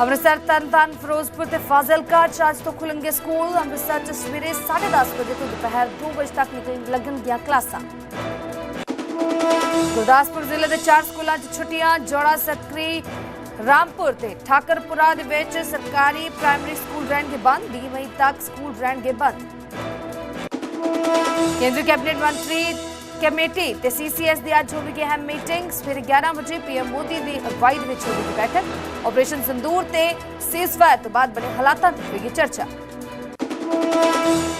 ਅੰਮ੍ਰਿਤਸਰ ਤਰਨਤਾਰਨ ਫਿਰੋਜ਼ਪੁਰ ਤੇ ਫਾਜ਼ਿਲਕਾ ਚ ਅੱਜ ਤੋਂ ਖੁੱਲਣਗੇ ਸਕੂਲ ਅੰਮ੍ਰਿਤਸਰ ਚ ਸਵੇਰੇ 10:30 ਵਜੇ ਤੋਂ ਦੁਪਹਿਰ 2 ਵਜੇ ਤੱਕ ਨਿਕਲਣ ਲੱਗਣਗੀਆਂ ਕਲਾਸਾਂ ਗੁਰਦਾਸਪੁਰ ਜ਼ਿਲ੍ਹੇ ਦੇ ਚਾਰ ਸਕੂਲਾਂ 'ਚ ਛੁੱਟੀਆਂ ਜੋੜਾ ਸਕਰੀ ਰਾਮਪੁਰ ਤੇ ਠਾਕਰਪੁਰਾ ਦੇ ਵਿੱਚ ਸਰਕਾਰੀ ਪ੍ਰਾਇਮਰੀ ਸਕੂਲ ਰਹਿਣਗੇ ਬੰਦ 20 ਮਈ ਤੱਕ ਸਕੂਲ ਰਹਿਣਗੇ ਬੰਦ ਕੇਂਦਰੀ ਕੈਬਨਿਟ ਮੰਤਰੀ ਕਮੇਟੀ ਤੇ ਸੀਸੀਐਸ ਦੀ ਅੱਜ ਹੋਵੇਗੀ ਅਹਿਮ ਮੀਟਿੰਗ ਸਵੇਰੇ 11 ਵਜੇ ਪੀਐਮ ਮੋਦੀ ਦੀ ਅਗਵਾਈ ਵਿੱਚ ਹੋਵੇਗੀ ਬੈਠਕ। ਆਪਰੇਸ਼ਨ ਸੰਦੂਰ ਤੇ ਸੀਜ਼ਫਾਇਰ ਤੋਂ ਬਾਅਦ ਬਣੇ ਹਾਲਾਤਾਂ ਤੇ ਹੋਵੇਗੀ ਚਰਚਾ।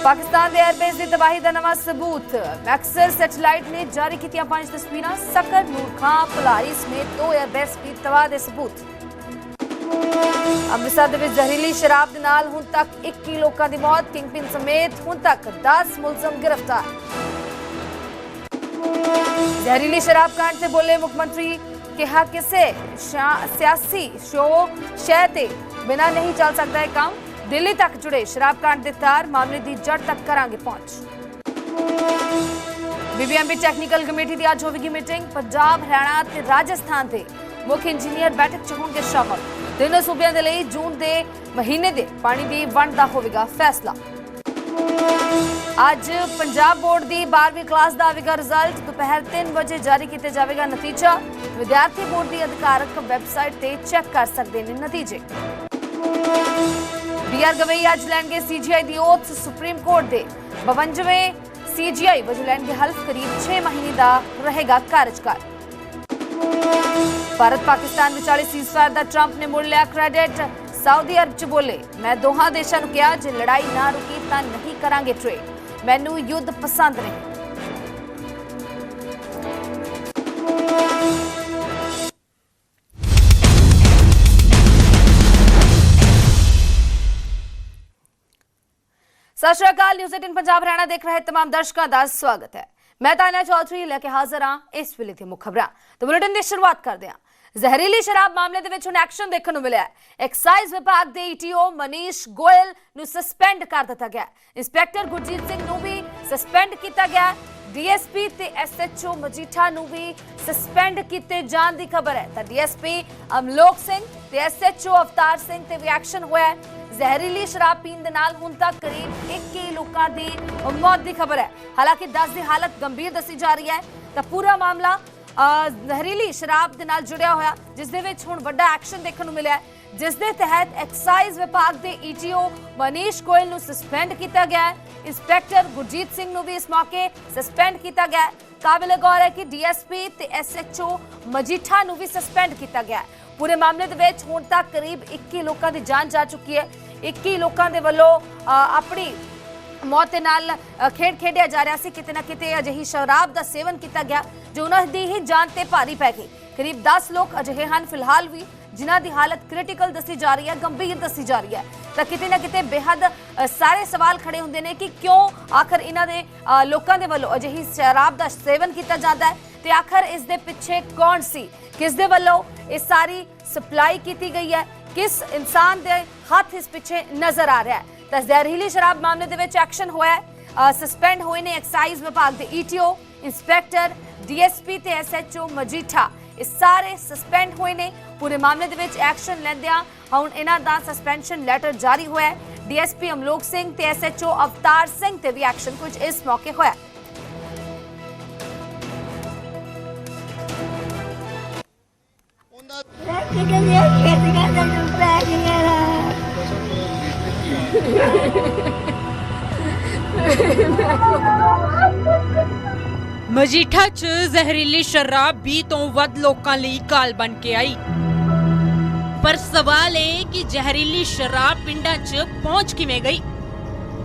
ਪਾਕਿਸਤਾਨ ਦੇ 에ਅਰਬੇਸ ਦੀ ਤਬਾਹੀ ਦਾ ਨਵਾਂ ਸਬੂਤ। ਮੈਕਸਰ ਸੈਟੇਲਾਈਟ ਨੇ ਜਾਰੀ ਕੀਤੀਆਂ ਪੰਜ ਤਸਵੀਰਾਂ। ਸਕਰ ਨੂਰ ਪੁਲਾਰੀ ਸਮੇਤ ਦੋ 에ਅਰਬੇਸ ਦੀ ਤਬਾਹ ਦੇ ਸਬੂਤ। ਅੰਮ੍ਰਿਤਸਰ ਦੇ ਵਿੱਚ ਜ਼ਹਿਰੀਲੀ ਸ਼ਰਾਬ ਦੇ ਨਾਲ ਹੁਣ ਤੱਕ 21 ਲੋਕਾਂ ਦੀ ਮੌਤ। ਕਿੰਗਪਿਨ ਸਮੇਤ ਹੁਣ ਤੱਕ 10 ਮੁਲਜ਼ਮ ਗ੍ਰਿਫਤਾਰ। ਜ਼ਹਿਰੀਲੀ ਸ਼ਰਾਬ ਕਾਂਡ ਤੇ ਬੋਲੇ ਮੁੱਖ ਮੰਤਰੀ ਕਿਹਾ ਕਿਸੇ ਸਿਆਸੀ ਸ਼ੋ ਸ਼ੈ ਤੇ ਬਿਨਾ ਨਹੀਂ ਚੱਲ ਸਕਦਾ ਇਹ ਕੰਮ ਦਿੱਲੀ ਤੱਕ ਜੁੜੇ ਸ਼ਰਾਬ ਕਾਂਡ ਦੇ ਤਾਰ ਮਾਮਲੇ ਦੀ ਜੜ ਤੱਕ ਕਰਾਂਗੇ ਪਹੁੰਚ ਬੀਬੀਐਮਬੀ ਟੈਕਨੀਕਲ ਕਮੇਟੀ ਦੀ ਅੱਜ ਹੋਵੇਗੀ ਮੀਟਿੰਗ ਪੰਜਾਬ ਹਰਿਆਣਾ ਤੇ ਰਾਜਸਥਾਨ ਦੇ ਮੁੱਖ ਇੰਜੀਨੀਅਰ ਬੈਠਕ ਚ ਹੋਣਗੇ ਸ਼ਾਮਲ ਤਿੰਨੋਂ ਸੂਬਿਆਂ ਦੇ ਲਈ ਜੂਨ ਦੇ ਮਹੀਨੇ ਦੇ ਪਾਣੀ ਦੀ ਵੰਡ ਦਾ ਹੋਵੇਗਾ ਫੈਸਲਾ ਅੱਜ ਪੰਜਾਬ ਬੋਰਡ ਦੀ 12ਵੀਂ ਕਲਾਸ ਦਾ ਆਵੇਗਾ ਰਿਜ਼ਲਟ। ਦੁਪਹਿਰ 3 ਵਜੇ ਜਾਰੀ ਕੀਤੇ ਜਾਵੇਗਾ ਨਤੀਜਾ। ਵਿਦਿਆਰਥੀ ਬੋਰਡ ਦੀ ਅਧਿਕਾਰਕ ਵੈਬਸਾਈਟ ਤੇ ਚੈੱਕ ਕਰ ਸਕਦੇ ਨੇ ਨਤੀਜੇ। ਬੀਆਰ ਗਵਈ ਅੱਜ ਲੈਣਗੇ ਸੀਜੀਆਈ ਦੀ ਓਥ ਸੁਪਰੀਮ ਕੋਰਟ ਦੇ। 52ਵੇਂ ਸੀਜੀਆਈ ਵਜੋਂ ਲੈਣਗੇ ਹਲਫ, ਕਰੀਬ 6 ਮਹੀਨੇ ਦਾ ਰਹੇਗਾ ਕਾਰਜਕਾਲ। ਭਾਰਤ ਪਾਕਿਸਤਾਨ ਵਿਚਾਲੇ ਸੀਜ਼ਫਾਇਰ ਦਾ ਟਰੰਪ ਨੇ ਮੁੜ ਲਿਆ ਕ੍ਰੈਡਿਟ ਸਾਊਦੀ ਅਰਬ ਚ ਬੋਲੇ, ਮੈਂ ਦੋਹਾਂ ਦੇਸ਼ਾਂ ਨੂੰ ਕਿਹਾ, ਜੇ ਲੜਾਈ ਨਾ ਰੁਕੀ ਤਾਂ ਨਹੀਂ ਕਰਾਂਗੇ ਟ੍ਰੇਡ ਮੈਨੂੰ ਯੁੱਧ ਪਸੰਦ ਨਹੀਂ। ਸਤਿ ਸ਼੍ਰੀ ਅਕਾਲ ਨਿਊਜ਼ 18 ਪੰਜਾਬ ਹਰਿਆਣਾ ਦੇਖ ਰਹੇ ਤਮਾਮ ਦਰਸ਼ਕਾਂ ਦਾ ਸਵਾਗਤ ਹੈ। ਮੈਂ ਤਾਨਾ ਚੌਧਰੀ, ਲੈ ਕੇ ਹਾਜ਼ਰ ਹਾਂ ਇਸ ਵੇਲੇ ਦੀ ਮੁੱਖ ਖਬਰਾਂ। ਤੇ ਬੁਲੇਟਿਨ ਦੀ ਸ਼ੁਰੂਆਤ ਕਰਦੇ ਹਾਂ। ਜ਼ਹਿਰੀਲੀ ਸ਼ਰਾਬ ਮਾਮਲੇ ਦੇ ਵਿੱਚ ਹੁਣ ਐਕਸ਼ਨ ਦੇਖਣ ਨੂੰ ਮਿਲਿਆ ਹੈ। ਐਕਸਾਈਜ਼ ਵਿਭਾਗ ਦੇ ਈਟੀਓ ਮਨੀਸ਼ ਗੋਇਲ ਨੂੰ ਸਸਪੈਂਡ ਕਰ ਦਿੱਤਾ ਗਿਆ ਇੰਸਪੈਕਟਰ ਗੁਰਜੀਤ ਸਿੰਘ ਨੂੰ ਵੀ ਸਸਪੈਂਡ ਕੀਤਾ ਗਿਆ ਡੀਐਸਪੀ ਤੇ ਐਸਐਚਓ ਮਜੀਠਾ ਨੂੰ ਵੀ ਸਸਪੈਂਡ ਕੀਤੇ ਜਾਣ ਦੀ ਖਬਰ ਹੈ। ਤਾਂ ਡੀਐਸਪੀ ਅਮਲੋਕ ਸਿੰਘ ਤੇ ਐਸਐਚਓ ਅਵਤਾਰ ਸਿੰਘ ਤੇ ਵੀ ਐਕਸ਼ਨ ਹੋਇਆ ਜ਼ਹਿਰੀਲੀ ਸ਼ਰਾਬ ਪੀਣ ਦੇ ਨਾਲ ਹੁਣ ਤੱਕ ਕਰੀਬ 21 ਲੋਕਾਂ ਦੀ ਮੌਤ ਦੀ ਖਬਰ ਹੈ। ਹਾਲਾਂਕਿ 10 ਦੀ ਹਾਲਤ ਗੰਭੀਰ ਦੱਸੀ ਜਾ ਰਹੀ ਹੈ। ਤਾਂ ਪੂਰਾ ਮਾਮਲਾ ਜ਼ਹਿਰੀਲੀ ਸ਼ਰਾਬ ਦੇ ਨਾਲ ਜੁੜਿਆ ਹੋਇਆ ਜਿਸ ਦੇ ਵਿੱਚ ਹੁਣ ਵੱਡਾ ਐਕਸ਼ਨ ਦੇਖਣ ਨੂੰ ਮਿਲਿਆ ਜਿਸ ਦੇ ਤਹਿਤ ਐਕਸਾਈਜ਼ ਵਿਭਾਗ ਦੇ ਈਟੀਓ ਮਨੀਸ਼ ਗੋਇਲ ਨੂੰ ਸਸਪੈਂਡ ਕੀਤਾ ਗਿਆ ਹੈ। ਇੰਸਪੈਕਟਰ ਗੁਰਜੀਤ ਸਿੰਘ ਨੂੰ ਵੀ ਇਸ ਮੌਕੇ ਸਸਪੈਂਡ ਕੀਤਾ ਗਿਆ ਹੈ। ਕਾਬਿਲ ਗੌਰ ਹੈ ਕਿ ਡੀਐਸਪੀ ਤੇ ਐਸਐਚਓ ਮਜੀਠਾ ਨੂੰ ਵੀ ਸਸਪੈਂਡ ਕੀਤਾ ਗਿਆ ਹੈ। ਪੂਰੇ ਮਾਮਲੇ ਦੇ ਵਿੱਚ ਹੁਣ ਤੱਕ ਕਰੀਬ 21 ਲੋਕਾਂ ਦੀ ਜਾਨ ਜਾ ਚੁੱਕੀ ਹੈ। 21 ਲੋਕਾਂ ਦੇ ਵੱਲੋਂ ਅ, ਆਪਣੀ ਮੌਤ ਦੇ ਨਾਲ ਖੇਡ ਖੇਡਿਆ ਜਾ ਰਿਹਾ ਸੀ। ਕਿਤੇ ਨਾ ਕਿਤੇ ਅਜਿਹੀ ਸ਼ਰਾਬ ਦਾ ਸੇਵਨ ਕੀਤਾ ਗਿਆ, ਜੋ ਉਹਨਾਂ ਦੀ ਹੀ ਜਾਨ ਤੇ ਭਾਰੀ ਪੈ ਗਈ। ਕਰੀਬ 10 ਲੋਕ ਅਜਿਹੇ ਹਨ। ਫਿਲਹਾਲ ਵੀ ਜਿਨ੍ਹਾਂ ਦੀ ਹਾਲਤ ਕ੍ਰਿਟੀਕਲ ਦੱਸੀ ਜਾ ਰਹੀ ਹੈ, ਗੰਭੀਰ ਦੱਸੀ ਜਾ ਰਹੀ ਹੈ। ਤਾਂ ਕਿਤੇ ਨਾ ਕਿਤੇ ਬੇਹੱਦ ਸਾਰੇ ਸਵਾਲ ਖੜੇ ਹੁੰਦੇ ਨੇ ਕਿ ਕਿਉਂ ਆਖਰ ਇਹਨਾਂ ਦੇ ਲੋਕਾਂ ਦੇ ਵੱਲੋਂ ਅਜਿਹੀ ਸ਼ਰਾਬ ਦਾ ਸੇਵਨ ਕੀਤਾ ਜਾਂਦਾ ਹੈ ਤੇ ਆਖਰ ਇਸ ਦੇ ਪਿੱਛੇ ਕੌਣ ਸੀ? ਕਿਸ ਦੇ ਵੱਲੋਂ ਇਹ ਸਾਰੀ ਸਪਲਾਈ ਕੀਤੀ ਗਈ ਹੈ? ਕਿਸ ਇਨਸਾਨ ਦੇ ਹੱਥ ਇਸ ਪਿੱਛੇ ਨਜ਼ਰ ਆ ਰਿਹਾ ਹੈ? ਤਾਂ ਜ਼ਹਿਰੀਲੀ ਸ਼ਰਾਬ ਮਾਮਲੇ ਦੇ ਵਿੱਚ ਐਕਸ਼ਨ ਹੋਇਆ ਹੈ। ਸਸਪੈਂਡ ਹੋਏ ਨੇ ਐਕਸਾਈਜ਼ ਵਿਭਾਗ ਦੇ ਈਟੀਓ ਇੰਸਪੈਕਟਰ ਡੀਐਸਪੀ ਤੇ ਐਸਐਚਓ ਮਜੀਠਾ। ਇਹ ਸਾਰੇ ਸਸਪੈਂਡ ਹੋਏ ਨੇ। ਪੂਰੇ ਮਾਮਲੇ ਦੇ ਵਿੱਚ ਐਕਸ਼ਨ ਲੈਂਦਿਆਂ ਹੁਣ ਇਹਨਾਂ ਦਾ ਸਸਪੈਂਸ਼ਨ ਲੈਟਰ ਜਾਰੀ ਹੋਇਆ ਹੈ। ਡੀਐਸਪੀ ਅਮਲੋਕ ਸਿੰਘ ਤੇ ਐਸਐਚਓ ਅਵਤਾਰ ਸਿੰਘ ਤੇ ਵੀ ਐਕਸ਼ਨ ਕੁਝ ਇਸ ਮੌਕੇ ਹੋਇਆ ਕਿਤੇ ਮਜੀਠਾ 'ਚ ਜ਼ਹਿਰੀਲੀ ਸ਼ਰਾਬ 20 ਤੋਂ ਵੱਧ ਲੋਕਾਂ ਲਈ ਕਾਲ ਬਣ ਕੇ ਆਈ। ਪਰ ਸਵਾਲ ਇਹ ਕਿ ਜ਼ਹਿਰੀਲੀ ਸ਼ਰਾਬ ਪਿੰਡਾਂ 'ਚ ਪਹੁੰਚ ਕਿਵੇਂ ਗਈ?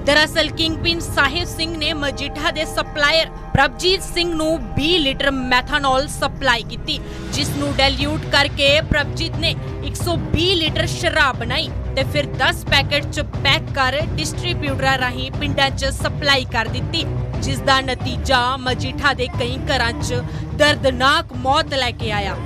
ਦਰਅਸਲ ਕਿੰਗਪਿਨ ਸਾਹਿਬ ਸਿੰਘ ਨੇ ਮਜੀਠਾ ਦੇ ਸਪਲਾਇਰ ਪ੍ਰਭਜੀਤ ਸਿੰਘ ਨੂੰ 20 ਲੀਟਰ ਮੈਥਾਨੋਲ ਸਪਲਾਈ ਕੀਤੀ, ਜਿਸ ਨੂੰ ਡੈਲਿਊਟ ਕਰਕੇ ਪ੍ਰਭਜੀਤ ਨੇ 120 ਲੀਟਰ ਸ਼ਰਾਬ ਬਣਾਈ। ਤੇ ਫਿਰ 10 ਪੈਕੇਟ 'ਚ ਪੈਕ ਕਰ ਡਿਸਟ੍ਰੀਬਿਊਟਰਾਂ ਰਾਹੀਂ ਪਿੰਡਾਂ 'ਚ ਸਪਲਾਈ ਕਰ ਦਿੱਤੀ ਜਿਸ ਦਾ ਨਤੀਜਾ ਮਜੀਠਾ ਦੇ ਕਈ ਘਰਾਂ 'ਚ ਦਰਦਨਾਕ ਮੌਤ ਲੈ ਕੇ ਆਇਆ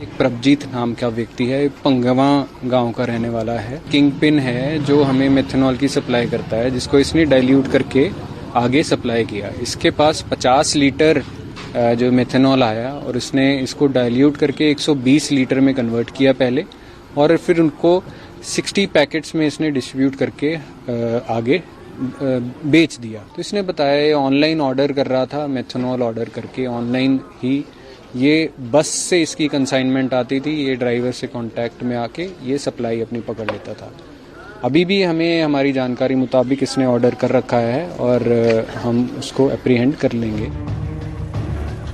एक प्रभजीत नाम का व्यक्ति है पंगवा गांव का रहने वाला है किंग पिन है जो हमें मेथनॉल की सप्लाई करता है जिसको इसने डाइल्यूट करके आगे सप्लाई किया इसके पास 50 लीटर अ, जो मेथनॉल आया और उसने इसको डाइल्यूट करके 120 लीटर में कन्वर्ट किया पहले और फिर उनको 60 पैकेट्स में इसने डिस्ट्रीब्यूट करके अ, आगे अ, बेच दिया तो इसने बताया ये ऑनलाइन ऑर्डर कर रहा था मेथनॉल ऑर्डर करके ऑनलाइन ही ये बस से इसकी कंसाइनमेंट आती थी ये ड्राइवर से कांटेक्ट में आके ये सप्लाई अपनी पकड़ लेता था अभी भी हमें हमारी जानकारी मुताबिक इसने ऑर्डर कर रखा है और अ, हम उसको अप्रीहेंड कर लेंगे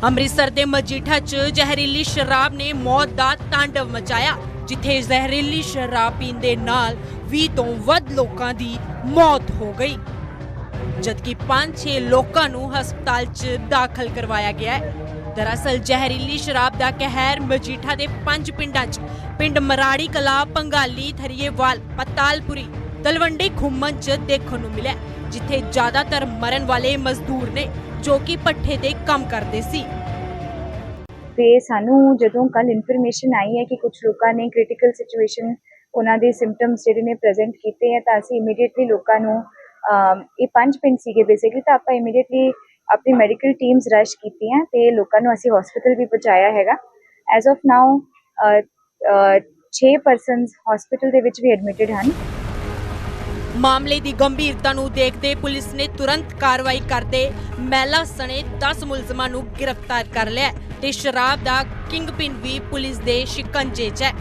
ਅੰਮ੍ਰਿਤਸਰ ਦੇ ਮਜੀਠਾ 'ਚ ਜ਼ਹਿਰੀਲੀ ਸ਼ਰਾਬ ਨੇ ਮੌਤ ਦਾ ਤਾਂਡਵ ਮਚਾਇਆ ਜਿੱਥੇ ਜ਼ਹਿਰੀਲੀ ਸ਼ਰਾਬ ਪੀਣ ਦੇ ਨਾਲ 20 ਤੋਂ ਵੱਧ ਲੋਕਾਂ ਦੀ ਮੌਤ ਹੋ ਗਈ। ਜਦਕਿ 5-6 ਲੋਕਾਂ ਨੂੰ ਹਸਪਤਾਲ 'ਚ ਦਾਖਲ ਕਰਵਾਇਆ ਗਿਆ ਹੈ। ਦਰਅਸਲ ਜ਼ਹਿਰੀਲੀ ਸ਼ਰਾਬ ਦਾ ਕਹਿਰ ਮਜੀਠਾ ਦੇ ਪੰਜ ਪਿੰਡਾਂ 'ਚ, ਪਿੰਡ ਮਰਾੜੀ ਕਲਾ, ਪੰਗਾਲੀ, ਥਰੀਏਵਾਲ, ਪਤਾਲਪੁਰੀ, ਤਲਵੰਡੀ ਖੁੰਮਨ 'ਚ ਦੇਖਣ ਨੂੰ ਮਿਲਿਆ, ਜਿੱਥੇ ਜ਼ਿਆਦਾਤਰ ਮਰਨ ਵਾਲੇ ਮਜ਼ਦੂਰ ਨੇ ਜੋ ਕਿ ਪੱਠੇ ਤੇ ਕੰਮ ਕਰਦੇ ਸੀ। ਤੇ ਸਾਨੂੰ ਜਦੋਂ ਕੱਲ ਇਨਫੋਰਮੇਸ਼ਨ ਆਈ ਹੈ ਕਿ ਕੁਝ ਲੋਕਾਂ ਨੇ ਕ੍ਰਿਟੀਕਲ ਸਿਚੁਏਸ਼ਨ ਉਹਨਾਂ ਦੇ ਸਿੰਪਟਮਸ ਜਿਹੜੇ ਨੇ ਪ੍ਰੈਜ਼ੈਂਟ ਕੀਤੇ ਹੈ, ਤਾਂ ਅਸੀਂ ਇਮੀਡੀਏਟਲੀ ਲੋਕਾਂ ਨੂੰ ਇਹ ਪੰਜ ਪਿੰਡ ਸੀਗੇ ਬੇਸਿਕਲੀ ਤਾਂ ਆਪਾਂ ਇਮੀਡੀਏਟਲੀ ਆਪਣੀ ਮੈਡੀਕਲ ਟੀਮਸ ਰਸ਼ ਕੀਤੀਆਂ ਤੇ ਲੋਕਾਂ ਨੂੰ ਅਸੀਂ ਹਸਪੀਟਲ ਵੀ ਪਹੁੰਚਾਇਆ ਹੈਗਾ। As of now 6 persons hospital ਦੇ ਵਿੱਚ ਵੀ ਐਡਮਿਟਡ ਹਨ। ਮਾਮਲੇ ਦੀ ਗੰਭੀਰਤਾ ਨੂੰ ਦੇਖਦੇ ਪੁਲਿਸ ਨੇ ਤੁਰੰਤ ਕਾਰਵਾਈ ਕਰਦੇ ਮਹਿਲਾ ਸਣੇ 10 ਮੁਲਜ਼ਮਾਂ ਨੂੰ ਗ੍ਰਿਫਤਾਰ ਕਰ ਲਿਆ ਤੇ ਸ਼ਰਾਬ ਦਾ ਕਿੰਗਪਿਨ ਵੀ ਪੁਲਿਸ ਦੇ ਸ਼ਿਕੰਜੇ 'ਚ ਹੈ।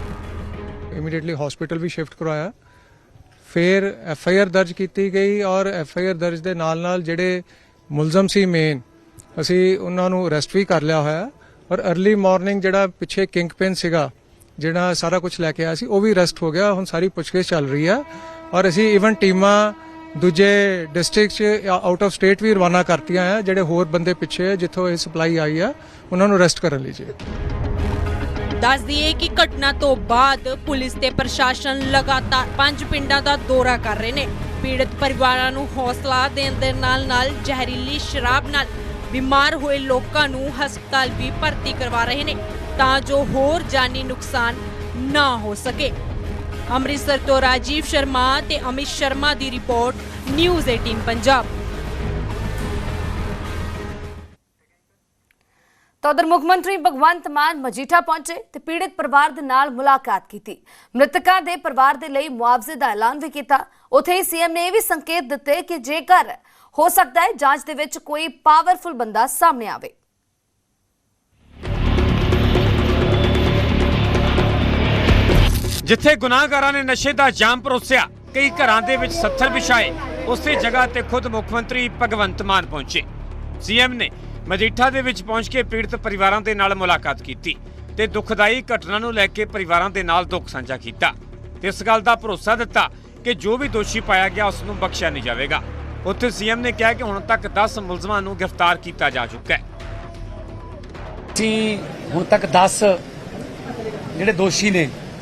ਇਮੀਡੀਏਟਲੀ ਹਸਪੀਟਲ ਵੀ ਸ਼ਿਫਟ ਕਰਵਾਇਆ। ਫਿਰ ਐਫ ਆਈ ਆਰ ਦਰਜ ਕੀਤੀ ਗਈ ਔਰ ਐਫ ਆਈ ਆਰ ਦਰਜ ਦੇ ਨਾਲ ਨਾਲ ਜਿਹੜੇ ਮੁਲਜ਼ਮ ਸੀ ਮੇਨ ਅਸੀਂ ਉਹਨਾਂ ਨੂੰ ਅਰੈਸਟ ਵੀ ਕਰ ਲਿਆ ਹੋਇਆ। ਔਰ अर्ਲੀ ਮਾਰਨਿੰਗ ਜਿਹੜਾ ਪਿੱਛੇ ਕਿੰਗਪਿਨ ਸੀਗਾ, ਜਿਹੜਾ ਸਾਰਾ ਕੁਝ ਲੈ ਕੇ ਆਇਆ ਸੀ, ਉਹ ਵੀ ਅਰੈਸਟ ਹੋ ਗਿਆ। ਹੁਣ ਸਾਰੀ ਪੁੱਛਗਿੱਛ ਚੱਲ ਰਹੀ ਆ। ਔਰ ਅਸੀਂ ਇਵਨ ਟੀਮਾਂ ਦੂਜੇ ਡਿਸਟ੍ਰਿਕਟ ਚ ਆਊਟ ਆਫ ਸਟੇਟ ਵੀ ਰਵਾਨਾ ਕਰਤੀਆਂ ਆ, ਜਿਹੜੇ ਹੋਰ ਬੰਦੇ ਪਿੱਛੇ ਜਿੱਥੋਂ ਇਹ ਸਪਲਾਈ ਆਈ ਆ, ਉਹਨਾਂ ਨੂੰ ਅਰੈਸਟ ਕਰਨ ਲਈ ਜੀ। ਦੱਸ ਦਈਏ ਕਿ ਘਟਨਾ ਤੋਂ ਬਾਅਦ ਪੁਲਿਸ ਤੇ ਪ੍ਰਸ਼ਾਸਨ ਲਗਾਤਾਰ ਪੰਜ ਪਿੰਡਾਂ ਦਾ ਦੌਰਾ ਕਰ ਰਹੇ ਨੇ। ਪੀੜਤ ਪਰਿਵਾਰਾਂ ਨੂੰ ਹੌਸਲਾ ਦੇਣ ਦੇ ਨਾਲ-ਨਾਲ ਜ਼ਹਿਰੀਲੀ ਸ਼ਰਾਬ ਨਾਲ ਬਿਮਾਰ ਹੋਏ ਲੋਕਾਂ ਨੂੰ ਹਸਪਤਾਲ ਵੀ ਭਰਤੀ ਕਰਵਾ ਰਹੇ ਨੇ, ਤਾਂ ਜੋ ਹੋਰ ਜਾਨੀ ਨੁਕਸਾਨ ਨਾ ਹੋ ਸਕੇ। ਅੰਮ੍ਰਿਤਸਰ ਤੋਂ ਰਾਜੀਵ ਸ਼ਰਮਾ ਤੇ ਅਮਿਤ ਸ਼ਰਮਾ ਦੀ ਰਿਪੋਰਟ ਨਿਊਜ਼ 18 ਪੰਜਾਬ। ਤਾਂ ਉਧਰ ਮੁੱਖ ਮੰਤਰੀ ਭਗਵੰਤ ਮਾਨ ਮਜੀਠਾ ਪਹੁੰਚੇ ਤੇ ਪੀੜਤ ਪਰਿਵਾਰ ਦੇ ਨਾਲ ਮੁਲਾਕਾਤ ਕੀਤੀ। ਮ੍ਰਿਤਕਾਂ ਦੇ ਪਰਿਵਾਰ ਦੇ ਲਈ ਮੁਆਵਜ਼ੇ ਦਾ ਐਲਾਨ ਵੀ ਕੀਤਾ। ਉੱਥੇ ਹੀ ਸੀਐਮ ਨੇ ਇਹ ਵੀ ਸੰਕੇਤ ਦਿੱਤੇ ਕਿ ਜੇਕਰ ਹੋ ਸਕਦਾ ਹੈ, ਜਾਂਚ ਦੇ ਵਿੱਚ ਕੋਈ ਪਾਵਰਫੁਲ ਬੰਦਾ ਸਾਹਮਣੇ ਆਵੇ। ਜਿੱਥੇ ਗੁਨਾਹਗਾਰਾਂ ਨੇ ਨਸ਼ੇ ਦਾ ਜਾਮ ਪਰੋਸਿਆ, ਕਈ ਘਰਾਂ ਦੇ ਵਿੱਚ ਸੱਥਰ ਵਿਛਾਏ, ਉਸੇ ਜਗ੍ਹਾ ਤੇ ਖੁਦ ਮੁੱਖ ਮੰਤਰੀ ਭਗਵੰਤ ਮਾਨ ਪਹੁੰਚੇ। ਸੀਐਮ ਨੇ ਮਜੀਠਾ ਦੇ ਵਿੱਚ ਪਹੁੰਚ ਕੇ ਪੀੜਤ ਪਰਿਵਾਰਾਂ ਦੇ ਨਾਲ ਮੁਲਾਕਾਤ ਕੀਤੀ ਤੇ ਦੁਖਦਾਈ ਘਟਨਾ ਨੂੰ ਲੈ ਕੇ ਪਰਿਵਾਰਾਂ ਦੇ ਨਾਲ ਦੁੱਖ ਸਾਂਝਾ ਕੀਤਾ ਤੇ ਇਸ ਗੱਲ ਦਾ ਭਰੋਸਾ ਦਿੱਤਾ ਕਿ ਜੋ ਵੀ ਦੋਸ਼ੀ ਪਾਇਆ ਗਿਆ, ਉਸ ਨੂੰ ਬਖਸ਼ਿਆ ਨਹੀਂ ਜਾਵੇਗਾ। ਉੱਥੇ ਸੀਐਮ ਨੇ ਕਿਹਾ ਕਿ ਹੁਣ ਤੱਕ 10 ਮੁਲਜ਼ਮਾਂ ਨੂੰ ਗ੍ਰਿਫਤਾਰ ਕੀਤਾ ਜਾ ਚੁੱਕਾ ਹੈ। ਅਸੀਂ ਹੁਣ ਤੱਕ 10 ਜਿਹੜੇ ਦੋਸ਼ੀ ਨੇ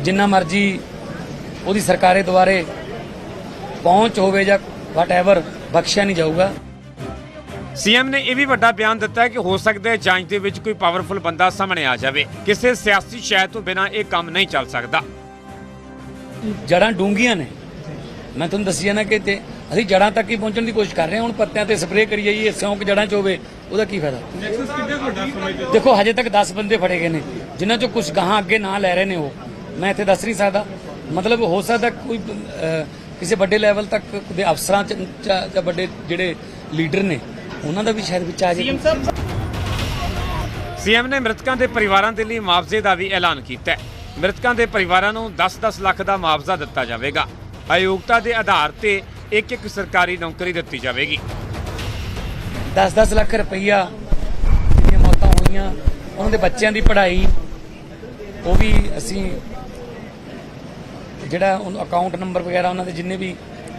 ਜਿੰਨਾ ਮਰਜ਼ੀ ਉਹਦੀ ਸਰਕਾਰੇ ਦੁਆਰੇ ਪਹੁੰਚ ਹੋਵੇ ਜਾਂ ਵਟਐਵਰ ਬਖਸ਼ਿਆ ਨਹੀਂ ਜਾਊਗਾ। ਸੀਐਮ ਨੇ ਇਹ ਵੀ ਵੱਡਾ ਬਿਆਨ ਦਿੱਤਾ ਹੈ ਕਿ ਹੋ ਸਕਦਾ ਹੈ ਜਾਂਚ ਦੇ ਵਿੱਚ ਕੋਈ ਪਾਵਰਫੁਲ ਬੰਦਾ ਸਾਹਮਣੇ ਆ ਜਾਵੇ। ਕਿਸੇ ਸਿਆਸੀ ਸ਼ੈ ਤੋਂ ਬਿਨਾਂ ਇਹ ਕੰਮ ਨਹੀਂ ਚੱਲ ਸਕਦਾ। ਜੜਾਂ ਡੂੰਘੀਆਂ ਨੇ। ਮੈਂ ਤੁਹਾਨੂੰ ਦੱਸਿਆ ਨਾ ਕਿ ਤੇ ਅਸੀਂ ਜੜਾਂ ਤੱਕ ਹੀ ਪਹੁੰਚਣ ਦੀ ਕੋਸ਼ਿਸ਼ ਕਰ ਰਹੇ ਹਾਂ। ਹੁਣ ਪੱਤਿਆਂ ਤੇ ਸਪਰੇਅ ਕਰੀ ਜਾਈਏ ਸਿਉਂਕ ਜੜਾਂ 'ਚ ਹੋਵੇ ਉਹਦਾ ਕੀ ਫਾਇਦਾ? ਦੇਖੋ ਹਜੇ ਤੱਕ 10 ਬੰਦੇ ਫੜੇ ਗਏ ਨੇ। ਜਿਨ੍ਹਾਂ 'ਚੋਂ ਕੁਝ ਗਾਹਾਂ ਅੱਗੇ ਨਾਂ ਲੈ ਰਹੇ ਨੇ ਉਹ। ਮੈਂ ਇੱਥੇ ਦੱਸ ਨਹੀਂ ਸਕਦਾ। ਮਤਲਬ ਹੋ ਸਕਦਾ ਕੋਈ ਕਿਸੇ ਵੱਡੇ ਲੈਵਲ ਤੱਕ ਦੇ ਅਫਸਰਾਂ 'ਚ ਜਾਂ ਜਾਂ ਵੱਡੇ ਜਿਹੜੇ ਲੀਡਰ ਨੇ ਉਹਨਾਂ ਦਾ ਵੀ ਸ਼ਾਇਦ ਵਿੱਚ ਆ ਜਾਏ। ਸੀਐਮ ਨੇ ਮ੍ਰਿਤਕਾਂ ਦੇ ਪਰਿਵਾਰਾਂ ਦੇ ਲਈ ਮੁਆਵਜ਼ੇ ਦਾ ਵੀ ਐਲਾਨ ਕੀਤਾ ਹੈ। ਮ੍ਰਿਤਕਾਂ ਦੇ ਪਰਿਵਾਰਾਂ ਨੂੰ 10-10 ਲੱਖ ਦਾ ਮੁਆਵਜ਼ਾ ਦਿੱਤਾ ਜਾਵੇਗਾ। ਅਯੋਗਤਾ ਦੇ ਆਧਾਰ ਤੇ ਇੱਕ ਇੱਕ ਸਰਕਾਰੀ ਨੌਕਰੀ ਦਿੱਤੀ ਜਾਵੇਗੀ। 10-10 ਲੱਖ ਰੁਪਈਆ ਜਿਹੜੀਆਂ ਮੌਤਾਂ ਹੋਈਆਂ ਉਹਨਾਂ ਦੇ ਬੱਚਿਆਂ ਦੀ ਪੜ੍ਹਾਈ ਉਹ ਵੀ ਅਸੀਂ ਜਿਹੜਾ ਉਹ ਅਕਾਊਂਟ ਨੰਬਰ ਵਗੈਰਾ ਉਹਨਾਂ ਦੇ ਜਿੰਨੇ ਵੀ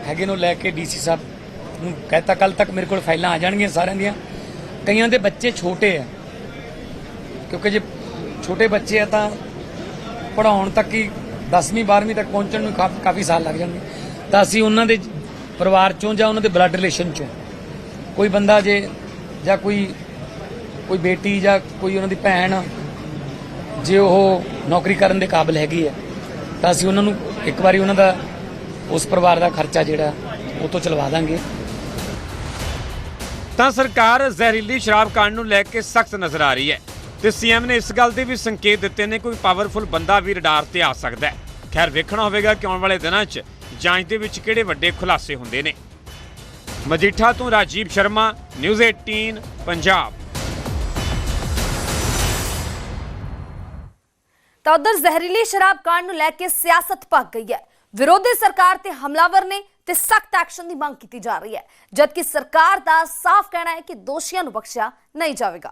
ਹੈਗੇ ਨੇ ਉਹ ਲੈ ਕੇ ਡੀਸੀ ਸਾਹਿਬ ਨੂੰ ਕਹਿਤਾ ਕੱਲ ਤੱਕ ਮੇਰੇ ਕੋਲ ਫਾਈਲਾਂ ਆ ਜਾਣਗੀਆਂ ਸਾਰਿਆਂ ਦੀਆਂ। ਕਈਆਂ ਦੇ ਬੱਚੇ ਛੋਟੇ ਆ। ਕਿਉਂਕਿ ਜੇ ਛੋਟੇ ਬੱਚੇ ਆ ਤਾਂ ਪੜਾਉਣ ਤੱਕ ਹੀ 10ਵੀਂ 12ਵੀਂ ਤੱਕ ਪਹੁੰਚਣ ਨੂੰ ਕਾ- ਕਾਫੀ ਸਾਲ ਲੱਗ ਜਾਣਗੇ। ਤਾਂ ਅਸੀਂ ਉਹਨਾਂ ਦੇ ਪਰਿਵਾਰ ਚੋਂ ਜਾਂ ਉਹਨਾਂ ਦੇ ਬਲੱਡ ਰਿਲੇਸ਼ਨ ਚੋਂ ਕੋਈ ਬੰਦਾ ਜੇ ਜਾਂ ਕੋਈ ਕੋਈ ਬੇਟੀ ਜਾਂ ਕੋਈ ਉਹਨਾਂ ਦੀ ਭੈਣ ਜੇ ਉਹ ਨੌਕਰੀ ਕਰਨ ਦੇ ਕਾਬਿਲ ਹੈਗੀ ਹੈ ਤਾਂ ਅਸੀਂ ਉਹਨਾਂ ਨੂੰ ਇੱਕ ਵਾਰੀ ਉਹਨਾਂ ਦਾ, ਉਸ ਪਰਿਵਾਰ ਦਾ ਖਰਚਾ ਜਿਹੜਾ, ਉਹ ਤੋਂ ਚਲਵਾ ਦਾਂਗੇ। ਤਾਂ ਸਰਕਾਰ ਜ਼ਹਿਰੀਲੀ ਸ਼ਰਾਬ ਕਾਂਡ ਨੂੰ ਲੈ ਕੇ ਸਖਤ ਨਜ਼ਰ ਆ ਰਹੀ ਹੈ ਤੇ ਸੀਐਮ ਨੇ ਇਸ ਗੱਲ ਦੇ ਵੀ ਸੰਕੇਤ ਦਿੱਤੇ ਨੇ ਕੋਈ ਪਾਵਰਫੁਲ ਬੰਦਾ ਵੀ ਰਡਾਰ ਤੇ ਆ ਸਕਦਾ ਹੈ। ਖੈਰ, ਵੇਖਣਾ ਹੋਵੇਗਾ ਕਿ ਆਉਣ ਵਾਲੇ ਦਿਨਾਂ 'ਚ ਜਾਂਚ ਦੇ ਵਿੱਚ ਕਿਹੜੇ ਵੱਡੇ ਖੁਲਾਸੇ ਹੁੰਦੇ ਨੇ। ਮਜੀਠਾ ਤੋਂ ਰਾਜੀਵ ਸ਼ਰਮਾ, ਨਿਊਜ਼ 18 ਪੰਜਾਬ। ਤਾਂ ਉਧਰ ਜ਼ਹਿਰੀਲੀ ਸ਼ਰਾਬ ਕਾਂਡ ਨੂੰ ਲੈ ਕੇ ਸਿਆਸਤ ਭੱਗ ਗਈ ਹੈ। ਵਿਰੋਧੀ ਸਰਕਾਰ ਤੇ ਹਮਲਾਵਰ ਨੇ ਤੇ ਸਖਤ ਐਕਸ਼ਨ ਦੀ ਮੰਗ ਕੀਤੀ ਜਾ ਰਹੀ ਹੈ। ਜਦਕਿ ਸਰਕਾਰ ਦਾ ਸਾਫ਼ ਕਹਿਣਾ ਹੈ ਕਿ ਦੋਸ਼ੀਆਂ ਨੂੰ ਬਖਸ਼ਿਆ ਨਹੀਂ ਜਾਵੇਗਾ।